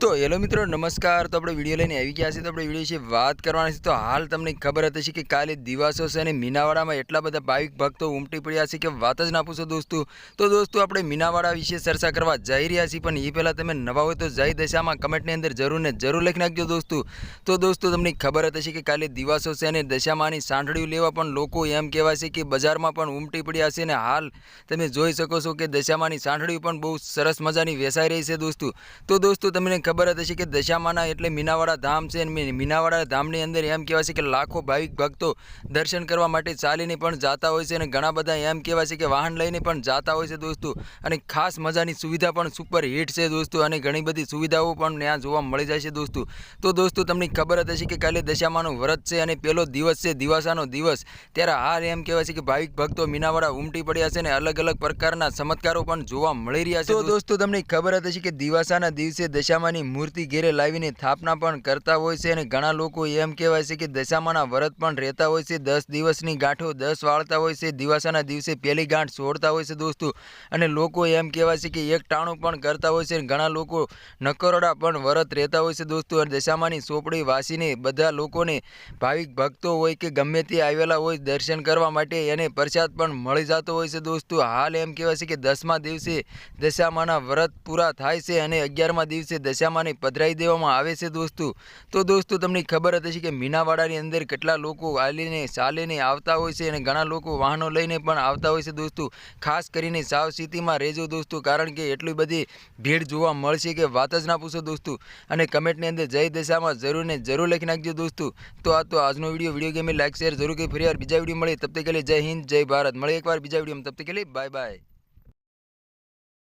તો હેલો મિત્રો, નમસ્કાર. તો આપણે વીડિયો લઈને આવી ગયા છીએ. તો આપણે વીડિયો વિશે વાત કરવાની છે. તો હાલ તમને ખબર હતી કે કાલે દિવાસો છે અને મીનાવાડામાં એટલા બધા ભાવિક ભક્તો ઉમટી પડ્યા છે કે વાત જ ના પૂછો દોસ્તો. તો દોસ્તો, આપણે મીનાવાડા વિશે ચર્ચા કરવા જઈ રહ્યા છીએ. પણ એ પહેલાં તમે નવા હોય તો જય દશામાં કમેન્ટની અંદર જરૂર ને જરૂર લખી નાખજો દોસ્તો. તો દોસ્તો, તમને ખબર હતી કે કાલે દિવાસો છે અને દશામાની સાંઠળીઓ લેવા પણ લોકો એમ કહેવાય છે કે બજારમાં પણ ઉમટી પડ્યા છે અને હાલ તમે જોઈ શકો છો કે દશામાની સાંઠળીઓ પણ બહુ સરસ મજાની વેસાઈ રહી છે દોસ્તો. તો દોસ્તો, તમને ખબર જ હશે કે દશામાના એટલે મીનાવાડા ધામ છે અને મીનાવાડા ધામની અંદર એમ કહેવાય છે કે લાખો ભાવિક ભક્તો દર્શન કરવા માટે ચાલીને પણ જાતા હોય છે અને ઘણા બધા એમ કહેવાય છે કે વાહન લઈને પણ જાતા હોય છે દોસ્તો. અને ખાસ મજાની સુવિધા પણ સુપર હિટ છે દોસ્તો અને ઘણી બધી સુવિધાઓ પણ ત્યાં જોવા મળી જાય છે દોસ્તો. તો દોસ્તો તમને ખબર જ હશે કે કાલે દશામાનું વ્રત છે અને પહેલો દિવસ છે દિવાસાનો દિવસ. ત્યારે હાલ એમ કહેવાય છે કે ભાવિક ભક્તો મીનાવાડા ઉમટી પડ્યા છે અને અલગ અલગ પ્રકારના ચમત્કારો પણ જોવા મળી રહ્યા છે તો દોસ્તો તમને ખબર જ હશે કે દિવાસાના દિવસે દશામાની મૂર્તિ ઘેરે લાવીને સ્થાપના પણ કરતા હોય છે અને ઘણા લોકો એમ કહેવાય છે કે દશામાના વ્રત પણ રહેતા હોય છે. દસ દિવસની ગાંઠો દસ વાળતા હોય છે. દિવાસાના દિવસે પહેલી ગાંઠ છોડતા હોય છે દોસ્તો. અને લોકો એમ કહેવાય છે કે એક ટાણું પણ કરતા હોય છે અને ઘણા લોકો નકરોડા પણ વ્રત રહેતા હોય છે દોસ્તો. અને દશામાની સોપડી વાસીને બધા લોકોને ભાવિક ભક્તો હોય કે ગમે તે આવેલા હોય દર્શન કરવા માટે એને પ્રસાદ પણ મળી જતો હોય છે દોસ્તો. હાલ એમ કહેવાય છે કે દસમા દિવસે દશામાના વ્રત પૂરા થાય છે અને અગિયારમા દિવસે દશામાને પધરાવી દેવામાં આવે છે દોસ્તો. તો દોસ્તો, તમને ખબર હતી કે મીનાવાડાની અંદર કેટલા લોકો આલીને ચાલીને આવતા હોય છે અને ઘણા લોકો વાહનો લઈને પણ આવતા હોય છે દોસ્તો. ખાસ કરીને સાવચેતીમાં રહેજો દોસ્તો, કારણ કે એટલી બધી ભીડ જોવા મળશે કે વાત જ ના પૂછો દોસ્તો. અને કમેન્ટની અંદર જય દશામાં જરૂર ને જરૂર લખી નાખજો દોસ્તો. તો આ તો આજનો વીડિયો વીડિયો ગેમે લાઈક, શેર જરૂર કે ફરી બીજા વીડિયો મળે તબ કે જય હિન્દ, જય ભારત. મળે એકવાર બીજા વીડિયો તબ તક કે બાય બાય.